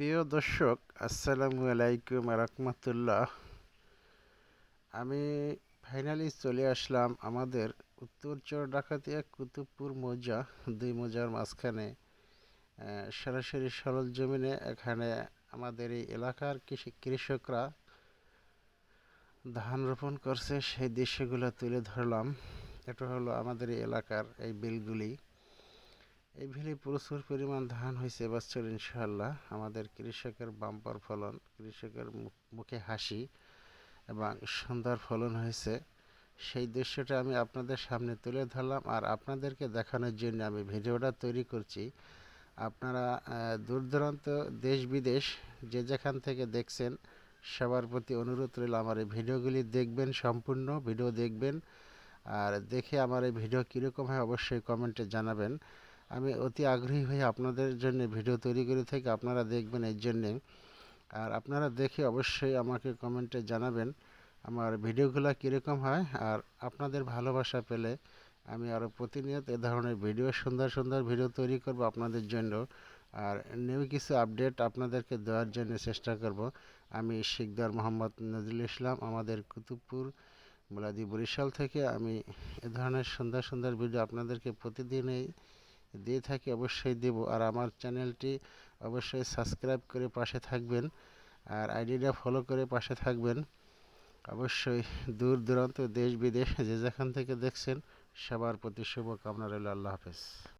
প্রিয় দর্শক, আসসালামু আলাইকুম রহমতুল্লাহ। আমি ফাইনালি চলে আসলাম আমাদের উত্তর চর ডাকাতিয়া কুতুবপুর মৌজা, দুই মৌজার মাঝখানে। সরাসরি সরল জমিনে এখানে আমাদের এই এলাকার কৃষি কৃষকরা ধান রোপণ করছে, সেই দৃশ্যগুলো তুলে ধরলাম। এটা হলো আমাদের এই এলাকার এই বিলগুলি। এই ভিলে প্রচুর পরিমাণ ধান হয়েছে এবছর ইনশাল্লাহ আমাদের কৃষকের বাম্পার ফলন, কৃষকের মুখে হাসি এবং সুন্দর ফলন হয়েছে। সেই দৃশ্যটা আমি আপনাদের সামনে তুলে ধরলাম আর আপনাদেরকে দেখানোর জন্য আমি ভিডিওটা তৈরি করছি। আপনারা দূর দূরান্ত, দেশ বিদেশ যে যেখান থেকে দেখছেন, সবার প্রতি অনুরোধ রইল আমার এই ভিডিওগুলি দেখবেন সম্পূর্ণ, ভিডিও দেখবেন। আর দেখে আমার এই ভিডিও কীরকম হয় অবশ্যই কমেন্টে জানাবেন। আমি অতি আগ্রহী হয়ে আপনাদের জন্য ভিডিও তৈরি করে থাকি। আপনারা দেখবেন এর জন্যে। আর আপনারা দেখে অবশ্যই আমাকে কমেন্টে জানাবেন আমার ভিডিওগুলো কীরকম হয়। আর আপনাদের ভালোবাসা পেলে আমি আরও প্রতিনিয়ত এ ধরনের ভিডিও, সুন্দর সুন্দর ভিডিও তৈরি করব আপনাদের জন্য। আর নিউ কিছু আপডেট আপনাদেরকে দেওয়ার জন্য চেষ্টা করব। আমি শিকদার মোহাম্মদ নজরুল ইসলাম, আমাদের কুতুবপুর মোলাদি বরিশাল থেকে। আমি এ ধরনের সুন্দর সুন্দর ভিডিও আপনাদেরকে প্রতিদিনই দিয়ে থাকি অবশ্যই দেব। আর আমার চ্যানেলটি অবশ্যই সাবস্ক্রাইব করে পাশে থাকবেন আর আইডিটা ফলো করে পাশে থাকবেন। অবশ্যই দূর দূরান্ত, দেশ বিদেশ যে যেখান থেকে দেখছেন, সবার প্রতি শুভকামনা রইল। আল্লাহ হাফেজ।